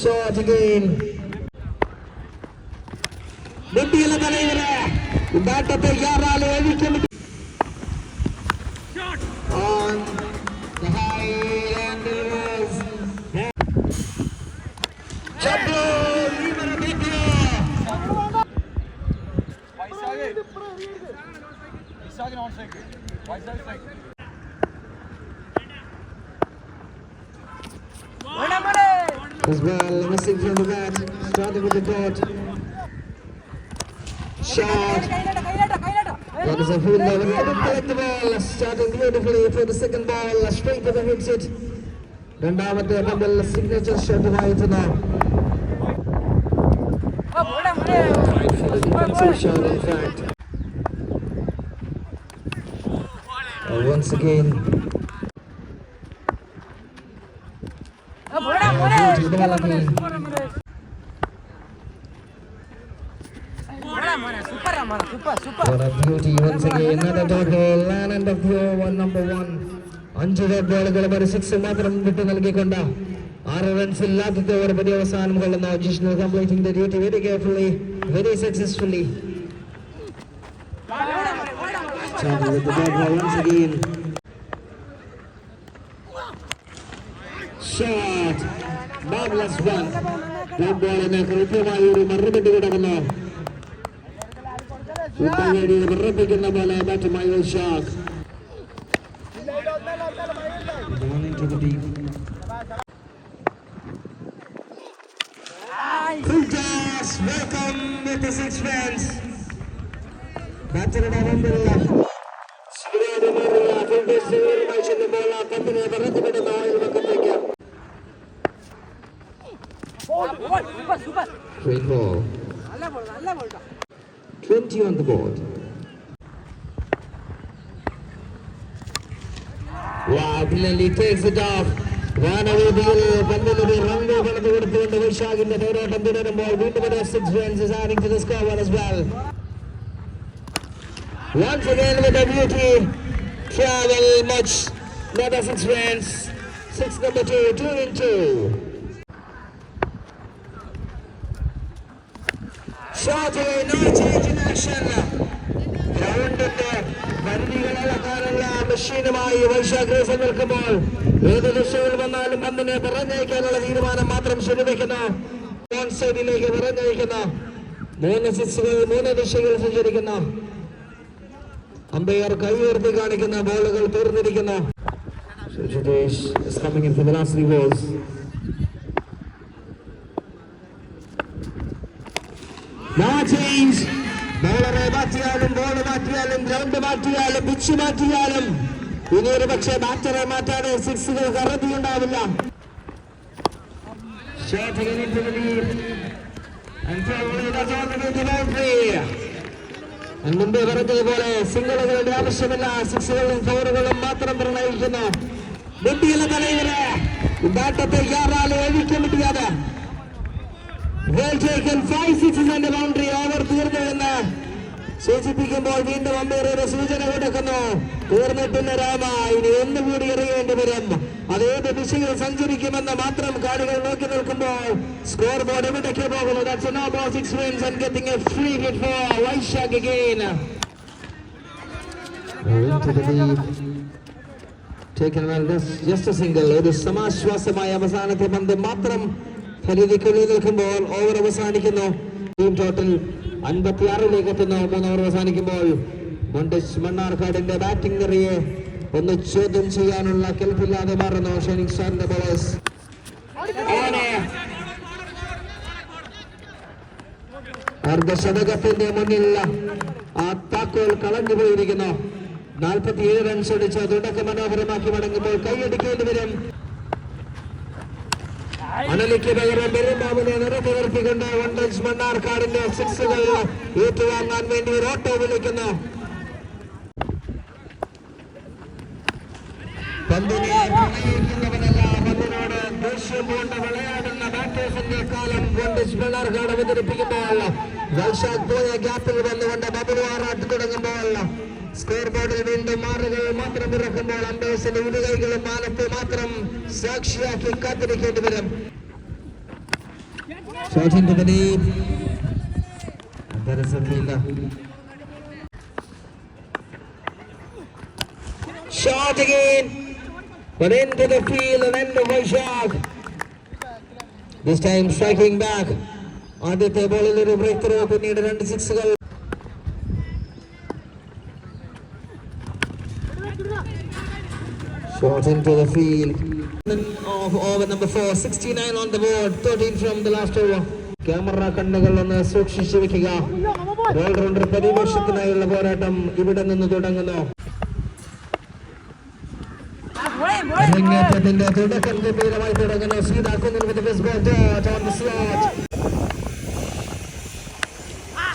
Shot again. മുട്ടിയുള്ള തലയിവര് ബാറ്റത്തെ യാറാലെ ഒഴിക്കും On the high and it was Chablo, Limara Bibia. As well, missing from the bat, starting with the dot. Shot. That is a full level. Collect the ball, starting beautifully for the second ball, straight to the hits it. രണ്ടാമത്തെ പന്തിൽ signature ഷോട്ടുമായി എത്തുന്നു for the defensive shot in fact. Uh, once again, what a beauty once again. Another land and the view one number one. അഞ്ച് dot ബോളുകളും ഒരു six മാത്രം വിട്ടു നൽകിക്കൊണ്ട് ആറ് റൺസിൽ ആദ്യത്തെ ഓവർ പതി അവസാനം കൊള്ളുന്ന Jishnu completing the duty very carefully very successfully. Shot. Marvelous one. Dot ബോളിന് കൃത്യമായി ഒരു മറുപടി കിടക്കുന്നു ഉത്തരേടി വിറപ്പിക്കുന്ന പോലെ ബാറ്റുമായി ഷാക്ക് Ball into the deep. Kultas, welcome with the six fans. ബാറ്ററുടെ Straight ball. 20 on the board. Wow, brilliantly takes it off. വാനവേദിയിൽ പന്തിലൊരു റൺവേ കടന്നു കൊടുത്തുകൊണ്ട് വൈശാഖിന്റെ പോരാട്ടം തുടരുമ്പോൾ വീണ്ടും ഒരു six runs is adding to the score as well. Once again with a beauty, travel much, another six runs. Six number two, two in ഗ്രൗണ്ടിന്റെ പരിധികൾ അളക്കാനുള്ള മെഷീനുമായി വൈശാഖ് റേസൽ നിൽക്കുമ്പോൾ ഏത് ദിശയിൽ വന്നാലും പന്തിനെ പറഞ്ഞയക്കാനുള്ള തീരുമാനം മാത്രം ശരിവെക്കുന്നു ഓൺ സൈഡിലേക്ക് പറഞ്ഞയക്കുന്നു മൂന്ന് സിക്സുകൾ മൂന്ന് ദിശകൾ സഞ്ചരിക്കുന്നു അമ്പയർ കൈ ഉയർത്തി കാണിക്കുന്ന ബോളുകൾ തീർന്നിരിക്കുന്നു is coming in for the. ബോളറെ മാറ്റിയാലും ബോൾ മാറ്റിയാലും ഗ്രൗണ്ട് മാറ്റിയാലും പിച്ച് മാറ്റിയാലും ഇനി ഒരു പക്ഷേ ബാറ്ററെ മാറ്റാതെ സിക്സുകൾ കറുതി ഉണ്ടാവില്ല മുമ്പേ പറഞ്ഞതുപോലെ സിംഗിളുകളുടെ ആവശ്യമില്ല. സിക്സുകളും ഫോറുകളും മാത്രം പ്രണയിക്കുന്നു. മുട്ടിയുള്ള തലയിവര് ബാറ്റത്തെ യാറാലെ ഒഴിക്കാൻ പറ്റിയാതെ സൂചിപ്പിക്കുമ്പോൾ വീണ്ടും അമ്പയറിയുടെ സൂചന കൊടുക്കുന്നു. തീർന്നിട്ടില്ല രാമ. ഇനി ഒന്നുകൂടി എറിയേണ്ടി വരും. അതേത് ദിശയിൽ സഞ്ചരിക്കുമെന്ന് മാത്രം കാണികൾ നോക്കി നിൽക്കുമ്പോൾ സ്കോർ ബോർഡ് എവിടേക്ക് പോകുന്നു? That's no and getting a free hit four. ഒരു സമാശ്വാസമായ അവസാനത്തെ പന്ത് മാത്രം പരിധിക്കുള്ളിൽ നിൽക്കുമ്പോൾ ഓവർ അവസാനിക്കുന്നു. ടീം ടോട്ടൽ അൻപത്തി ആറിലേക്ക് എത്തുന്നു മൂന്ന് ഓവർ അവസാനിക്കുമ്പോൾ മണ്ണാർക്കാടിന്റെ ബാറ്റിംഗ് നിറയെ ഒന്ന് ചോദ്യം ചെയ്യാനുള്ള കെൽപ്പില്ലാതെ മാറുന്നു ഷൈനിങ് സ്റ്റാറിന്റെ ബോളേഴ്സ് അർദ്ധശതകത്തിന്റെ മുന്നിലുള്ള ആ താക്കോൽ കളഞ്ഞു പോയിരിക്കുന്നു. നാൽപ്പത്തിയേഴ് റൺസ് അടിച്ച് തുടക്കം മനോഹരമാക്കി മടങ്ങുമ്പോൾ കൈയടിക്കേണ്ടി വരും. അണലിക്ക് പകരം പെരുമ്പാവിനെ നിറഞ്ഞു നിർത്തിക്കൊണ്ട് വണ്ടൻസ് മണ്ണാർക്കാടിന്റെ സിക്സുകൾ ഏറ്റുവാങ്ങാൻ വേണ്ടി ഒരു ഓട്ടോ വിളിക്കുന്നു. പന്തിനെ പ്രണയിക്കുന്നവനല്ല പന്തിനോട് ദേഷ്യം കൊണ്ട് വിളയാടുന്ന ബാറ്റേഴ്സിന്റെ കാലം വണ്ടൻസ് മണ്ണാർക്കാട് അവതരിപ്പിക്കുമ്പോൾ വൈശാഖ് പോയ ഗ്യാപ്പിൽ വന്നുകൊണ്ട് ബബിൾ ആറാട്ട് തുടങ്ങുമ്പോൾ സ്കോർ ബോർഡിൽ വീണ്ടും മാറുകൾ മാത്രം ഇറക്കുമ്പോൾ അമ്പേഴ്സിന്റെ ഇരുകൈകളും മാനത്തെ മാത്രം സാക്ഷിയാക്കി കാത്തിരിക്കേണ്ടി വരും a fielder. Shot again. But into the field and end of a shot. This time striking back. ആദ്യത്തെ ബോളിൽ ഒരു ബ്രേക്ക് ത്രോ പിന്നീട് രണ്ട് സിക്സുകൾ Shot into the field. Of over number four, 69 on the board, 13 from the last over. Camera കണ്ണുകൾ ഒന്ന് സൂക്ഷിച്ചു വെക്കുക ഓൾറൗണ്ടർ പരിവേഷത്തിനായുള്ള പോരാട്ടം ഇവിടെ നിന്ന് തുടങ്ങുന്നു അരങ്ങേറ്റത്തിന്റെ തുടക്കം ഗംഭീരമായി തുടങ്ങുന്നു സീതാക്കുന്നിൽ with the baseball dot on the slot.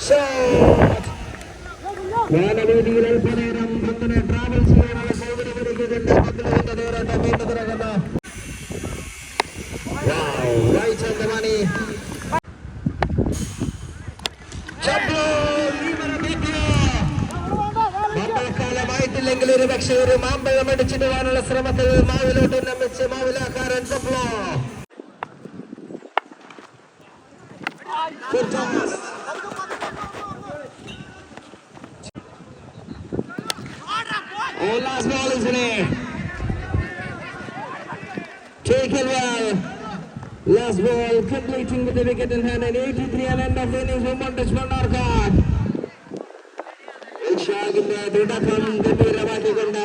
Shot! വാനവേദിയിൽ അല്പനേരം പന്തിനെ ട്രാവൽ ചെയ്യാനുള്ള സൗകര്യം ഒരുക്കിയിട്ടുണ്ട് പന്തിലിന്റെ പോരാട്ടം വീണ്ടും തുടങ്ങുന്നു Wow, right on the money. Jumbo, Limara Bibia. മാമ്പഴക്കാലമായിട്ടില്ലെങ്കിൽ ഒരു പക്ഷേ ഒരു മാമ്പഴം അടിച്ചിടുവാനുള്ള ശ്രമത്തിൽ മാവിലോട്ട് നമിച്ച് മാവിലാക്കാരൻ സപ്ലോ Good toss. Oh, last ball is in there. Taken. Last ball completing with the wicket in hand and 83 and end of innings for Montes Manarkar. വൈശാഖിന്റെ തുടക്കം ഗംഭീരമാക്കിക്കൊണ്ട്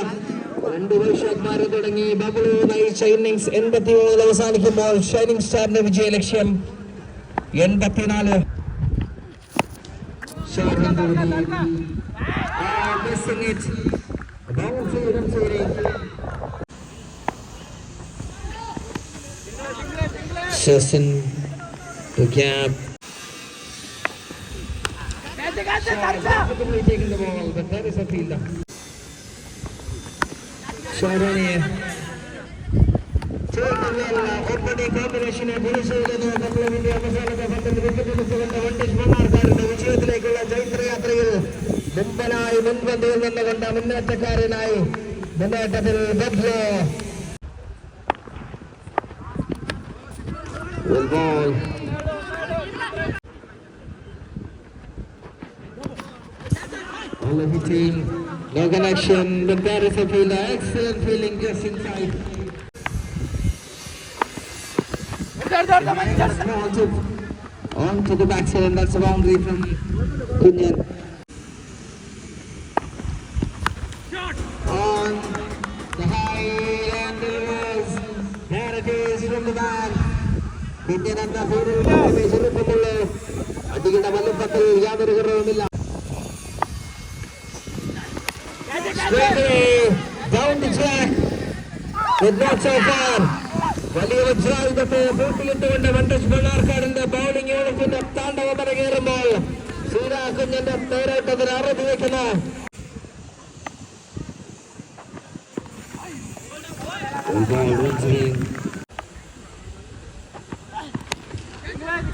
രണ്ട് വൈശാഖ്മാരെ തുടങ്ങി ബബിളു നയിച്ച innings എൺപത്തി മൂന്നിൽ അവസാനിക്കുമ്പോൾ ഷൈനിങ് സ്റ്റാറിന്റെ വിജയ ലക്ഷ്യം എൺപത്തിനാല് missing it. Boundary runs access in the gap. Comfortably taking the ball, but that is a fielder. Sharaniya. Take the ball, opening combination of Police ചെയ്തത് കപ്പിളും ഇന്ത്യ അവസാനത്തെ പന്തിൽ വിക്കറ്റ് എടുത്തുകൊണ്ട് വണ്ടിഷ് മണ്ണാർക്കാരുടെ വിജയത്തിലേക്കുള്ള ജൈത്രയാത്രയിൽ മുന്നേറ്റക്കാരനായി മുന്നേറ്റത്തിൽ ബബ്ലോ Well ball. All of the team, no connection, but there is a fielder, excellent feeling just inside. On to, on to the backside, and that's a boundary from Kunyan. എന്ന പേരിൽ മാത്രമേ ചെറുപ്പമുള്ളൂ അടിയുടെ വലുപ്പത്തിൽ യാതൊരു കുറവുമില്ല. വലിയ വജ്രായുധത്തെ പൂട്ടിലിട്ടുകൊണ്ട് വണ്ടസ് മണ്ണാർക്കാടിന്റെ ബൗളിംഗ് യൂണിറ്റിന്റെ താണ്ഡവം അരങ്ങേറുമ്പോൾ സീരാ കുഞ്ഞിന്റെ പേരാട്ടത്തിന് അറുതി വെക്കുന്നു One ball, one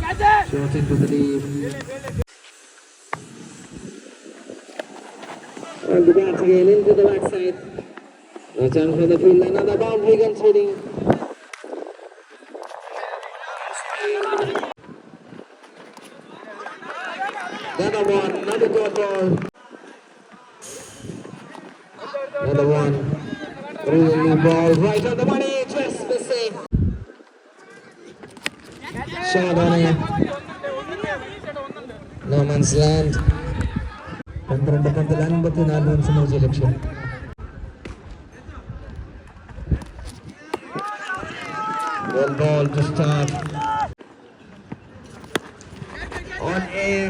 Short into the deep. And the bats again into the backside. No chance for the field. Another boundary conceding. Another one, another good ball. Another one. Really ball right on the money, Shot no man's land. പന്ത്രണ്ട് പന്തിൽ അൻപത്തിനാല് runs വിജയ ലക്ഷ്യം One ball to start. On air.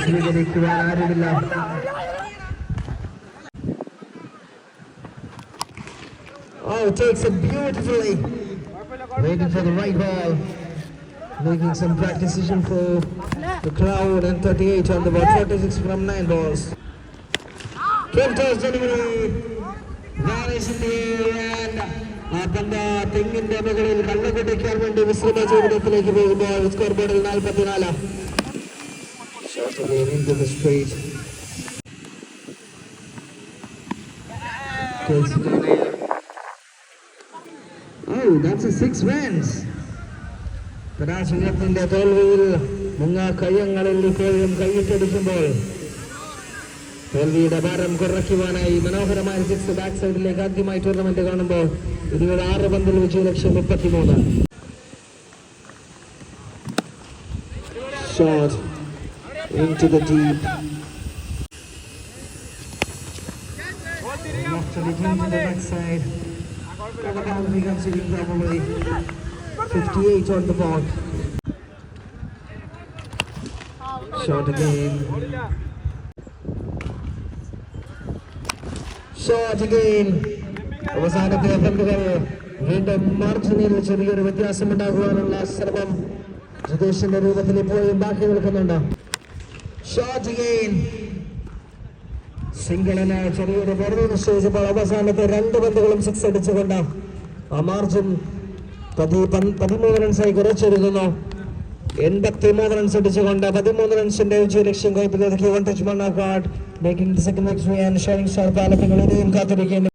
സ്വീകരിക്കുവാൻ Oh, takes it beautifully. Waiting for the right ball. Making some practice decision for the crowd and 38 on the ball. 46 from 9 balls. Captors delivery. Vanish in the air and ആ പന്ത് തെങ്ങിന്റെ മുകളിൽ കള്ളുകുട്ടിക്കാൻ വേണ്ടി വിശ്രമ ജീവിതത്തിലേക്ക് പോകുമ്പോൾ score ബോർഡിൽ നാൽപ്പത്തിനാല് Shot again That's a six runs. പരാജയത്തിന്റെ തോൽവിയിൽ മുങ്ങ കയ്യങ്ങളിൽ ഇപ്പോഴും കൈയിട്ടെടുക്കുമ്പോൾ തോൽവിയുടെ ഭാരം കുറയ്ക്കുവാനായി മനോഹരമായ സിക്സ് ബാക്ക് സൈഡിലേക്ക് ആദ്യമായി ടൂർണമെന്റ് കാണുമ്പോൾ ഇരുപത് ആറ് പന്തിൽ വിജയ ലക്ഷ്യം മുപ്പത്തിമൂന്ന് Shot into the deep. To the hitting probably 58 on the ball. Shot again. Shot again. അവസാനത്തെ പേപ്പറുകൾ വീണ്ടും മാർജിനിൽ ചെറിയൊരു വ്യത്യാസമുണ്ടാകുവാനുള്ള ശ്രമം ജിതേഷിന്റെ രൂപത്തിൽ ഇപ്പോഴും ബാക്കി നിൽക്കുന്നുണ്ട് ഷോട്ട് again. സിംഗിളിന് ചെറിയൊരു വെറുതെ നിശ്ചയിച്ചപ്പോൾ അവസാനത്തെ രണ്ട് പന്തുകളും സിക്സ് അടിച്ചുകൊണ്ട് ആ മാർജിൻ പതി പതിമൂന്ന് റൺസായി കുറച്ചിരിക്കുന്നു എൺപത്തിമൂന്ന് റൺസ് അടിച്ചുകൊണ്ട് പതിമൂന്ന് റൺസിന്റെ ലക്ഷ്യം one touch Mannakkad making second shining star പാലക്കങ്ങൾ ഇനിയും കാത്തിരിക്കേണ്ടി